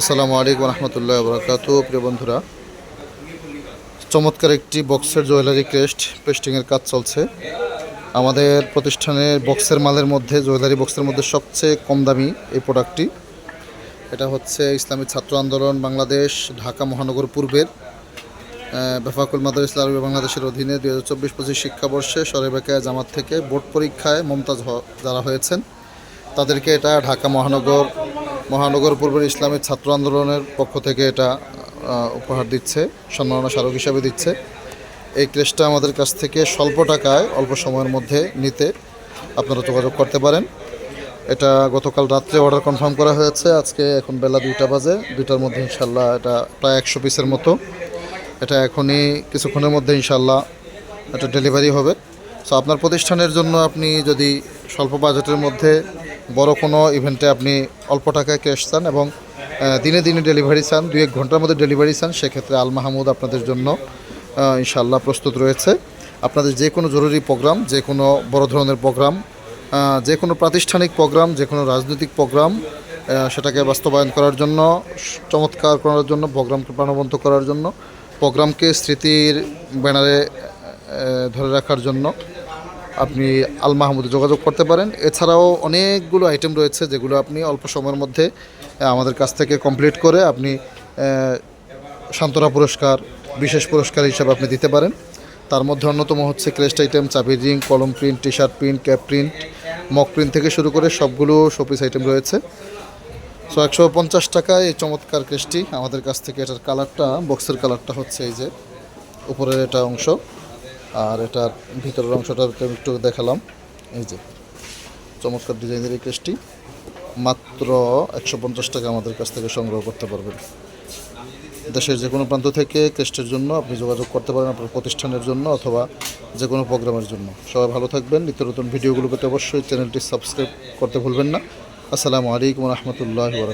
আসসালামু আলাইকুম রহমতুল্লাহ বরকাত প্রিয় বন্ধুরা, চমৎকার একটি বক্সের জুয়েলারি ক্রেস্ট পেস্টিংয়ের কাজ চলছে। আমাদের প্রতিষ্ঠানের বক্সের মালের মধ্যে, জুয়েলারি বক্সের মধ্যে সবচেয়ে কম দামি এই প্রোডাক্টটি। এটা হচ্ছে ইসলামী ছাত্র আন্দোলন বাংলাদেশ, ঢাকা মহানগর পূর্বের বেফাকুল মাদার ইসলামী বাংলাদেশের অধীনে দুই হাজার চব্বিশ পঁচিশ শিক্ষাবর্ষে সরেবেকায় জামাত থেকে বোর্ড পরীক্ষায় মমতাজ যারা হয়েছেন, তাদেরকে এটা ঢাকা মহানগর মহানগর পূর্বের ইসলামী ছাত্র আন্দোলনের পক্ষ থেকে এটা উপহার দিচ্ছে, সম্মাননা স্মারক হিসাবে দিচ্ছে। এই ক্রেসটা আমাদের কাছ থেকে স্বল্প টাকায় অল্প সময়ের মধ্যে নিতে আপনারা যোগাযোগ করতে পারেন। এটা গতকাল রাত্রে অর্ডার কনফার্ম করা হয়েছে। আজকে এখন বেলা দুইটা বাজে। দুইটার মধ্যে ইনশাল্লাহ এটা প্রায় একশো পিসের মতো। এটা এখনই কিছুক্ষণের মধ্যে ইনশাল্লাহ এটা ডেলিভারি হবে। সো আপনার প্রতিষ্ঠানের জন্য আপনি যদি স্বল্প বাজেটের মধ্যে বড় কোনো ইভেন্টে আপনি অল্প টাকায় ক্যাশ চান এবং দিনে দিনে ডেলিভারি চান দু এক ঘণ্টার মধ্যে ডেলিভারি চান, সেক্ষেত্রে আল মাহমুদ আপনাদের জন্য ইনশাল্লাহ প্রস্তুত রয়েছে। আপনাদের যে কোনো জরুরি প্রোগ্রাম যে কোনো বড় ধরনের প্রোগ্রাম যে কোনো প্রাতিষ্ঠানিক প্রোগ্রাম যে কোনো রাজনৈতিক প্রোগ্রাম সেটাকে বাস্তবায়ন করার জন্য, চমৎকার করার জন্য প্রোগ্রামকে প্রাণবন্ত করার জন্য প্রোগ্রামকে স্মৃতির ব্যানারে ধরে রাখার জন্য আপনি আল মাহমুদে যোগাযোগ করতে পারেন। এছাড়াও অনেকগুলো আইটেম রয়েছে যেগুলো আপনি অল্প সময়ের মধ্যে আমাদের কাছ থেকে কমপ্লিট করে আপনি সান্ত্বনা পুরস্কার, বিশেষ পুরস্কার হিসাবে আপনি দিতে পারেন। তার মধ্যে অন্যতম হচ্ছে ক্রেস্ট আইটেম চাবির রিং কলম print T shirt print cap print mug print থেকে শুরু করে সবগুলো শোপিস আইটেম রয়েছে। সো একশো পঞ্চাশ টাকায় এই চমৎকার ক্রেস্টটি আমাদের কাছ থেকে এটার কালারটা বক্সের কালারটা হচ্ছে এই যে, উপরের এটা অংশ। আর এটার ভিতরের অংশটা একটু দেখালাম। এই যে, চমৎকার ডিজাইনের এই ক্রেস্টটি মাত্র একশো পঞ্চাশ টাকা আমাদের কাছ থেকে সংগ্রহ করতে পারবেন। দেশের যে কোনো প্রান্ত থেকে কেস্টের জন্য আপনি যোগাযোগ করতে পারেন আপনার প্রতিষ্ঠানের জন্য অথবা যে কোনো প্রোগ্রামের জন্য। সবাই ভালো থাকবেন। নিত্য নতুন ভিডিওগুলো পেতে অবশ্যই চ্যানেলটি সাবস্ক্রাইব করতে ভুলবেন না। আসসালামু আলাইকুম রহমতুল্লাহ